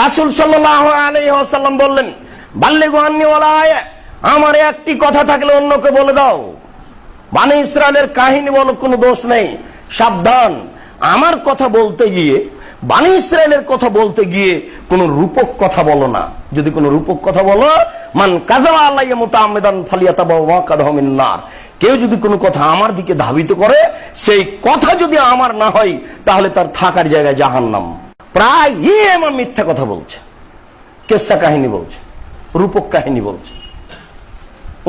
রাসুল সাল্লাম বললেন বাল্যে গোহান্নিওয়ালায় আমার একটি কথা থাকলে অন্যকে বলে দাও। মানে ইসরায়েলের কাহিনী বলো, কোনো দোষ নেই, সাবধান। আমার কথা বলতে গিয়ে, বানি ইসরায়েলের কথা বলতে গিয়ে কোন রূপক কথা বলো না। যদি কোনো রূপক কথা বলো, মান কাজা আল্লাহ ফালিয়াতা কেউ যদি কোনো কথা আমার দিকে ধাবিত করে, সেই কথা যদি আমার না হয়, তাহলে তার থাকার জায়গায় জাহান্নাম। প্রায় আমার মিথ্যা কথা বলছে। কেসা কাহিনী বলছে, রূপক কাহিনী বলছে।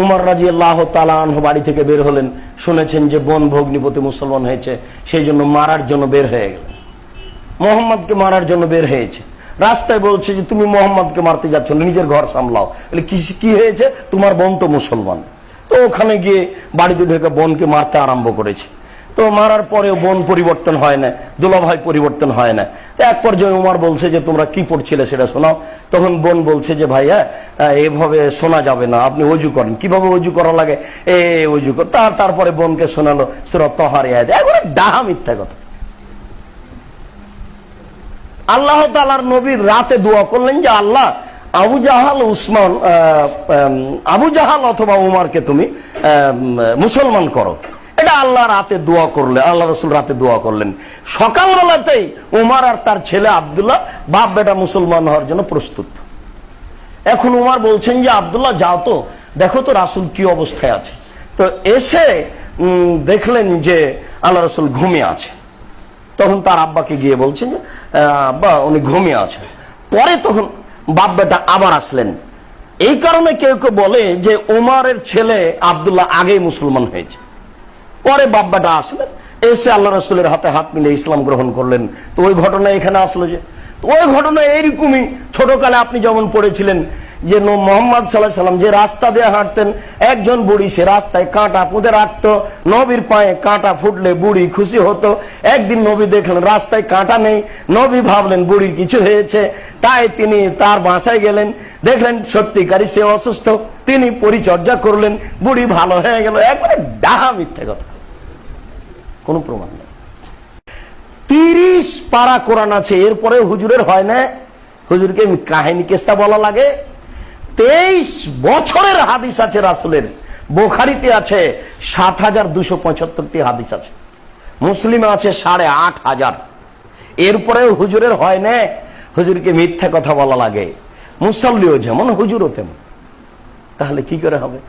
উমর রাজি আল্লাহ তালাহ বাড়ি থেকে বের হলেন, শুনেছেন যে বন ভগ্নিপতি মুসলমান হয়েছে, সেই জন্য মারার জন্য বের হয়ে গেলেন। মোহাম্মদকে মারার জন্য বের হয়েছে। রাস্তায় বলছে যে, তুমি মোহাম্মদকে মারতে যাচ্ছ, নিজের ঘর সামলাও। কি হয়েছে? তোমার বোন তো মুসলমান। তো ওখানে গিয়ে বাড়িতে ঢেকে বোনকে মারতে আরম্ভ করেছে। তো মারার পরেও বোন পরিবর্তন হয় না, দুলাভাই পরিবর্তন হয় না। এক পর্যায়ে উমার বলছে যে, তোমরা কি পড়ছিলে সেটা শোনাও। তখন বোন বলছে যে, ভাইয়া এভাবে শোনা যাবে না, আপনি অজু করেন। কীভাবে অজু করা লাগে? এ, অজু কর। তার, তারপরে বোনকে শোনালো সুরত তহারে আয় একবারে ডাহা মিথ্যা কথা। আল্লাহ তালার নবীর রাতে দোয়া করলেন যে, আল্লাহ, আবু জাহাল, উসমান আবু জাহাল অথবা উমারকে তুমি মুসলমান করো। এটা আল্লাহ রাতে দোয়া করলে, আল্লাহ রসুল রাতে দোয়া করলেন। সকালবেলাতেই উমার আর তার ছেলে আবদুল্লাহ বাপ বেটা মুসলমান হওয়ার জন্য প্রস্তুত। এখন উমার বলছেন যে, আবদুল্লাহ, যাও তো, দেখো তো রাসুল কি অবস্থায় আছে। তো এসে দেখলেন যে আল্লাহ রসুল ঘুমিয়ে আছে। তখন তার আব্বাকে গিয়ে বলছেন যে আব্বা, উনি ঘুমিয়ে আছে পরে তখন বাপ বেটা আবার আসলেন। এই কারণে কেউ কেউ বলে যে, উমারের ছেলে আবদুল্লাহ আগেই মুসলমান হয়েছে। পরে বাপ বেটা আসলেন এসে আল্লাহ রসুলের হাতে হাত মিলে ইসলাম গ্রহণ করলেন। তো ওই ঘটনা এখানে আসলো যে ওই ঘটনা এইরকমই ছোটকালে আপনি যেমন পড়েছিলেন যে মোহাম্মদ সাল্লাহ সাল্লাম যে রাস্তা দিয়ে হাঁটতেন, একজন বুড়ি সে রাস্তায় কাঁটা পুঁতে রাখতো, নবীর পায়ে কাঁটা ফুটলে বুড়ি খুশি হতো। একদিন নবী দেখলেন রাস্তায় কাঁটা নেই, নবী ভাবলেন বুড়ির কিছু হয়েছে, তাই তিনি তার বাসায় গেলেন, দেখলেন সত্যিকারী সে অসুস্থ, তিনি পরিচর্যা করলেন, বুড়ি ভালো হয়ে গেল, একবারে ডাহা মিথ্যে কথা। কোনো প্রমাণ নেই। তিরিশ পারা কোরআন আছে এরপরে হুজুরের হয় না। হুজুরকে কাহিনী কেসা বলা লাগে? তেইশ বছরের হাদিস আছে রাসুলের। বোখারিতে আছে সাত হাজার দুশো পঁচাত্তরটি হাদিস আছে। মুসলিমে আছে সাড়ে আট হাজার। এরপরেও হুজুরের হয় না, হুজুরকে মিথ্যা কথা বলা লাগে। মুসল্লিও যেমন, হুজুরও তেমন। তাহলে কি করে হবে?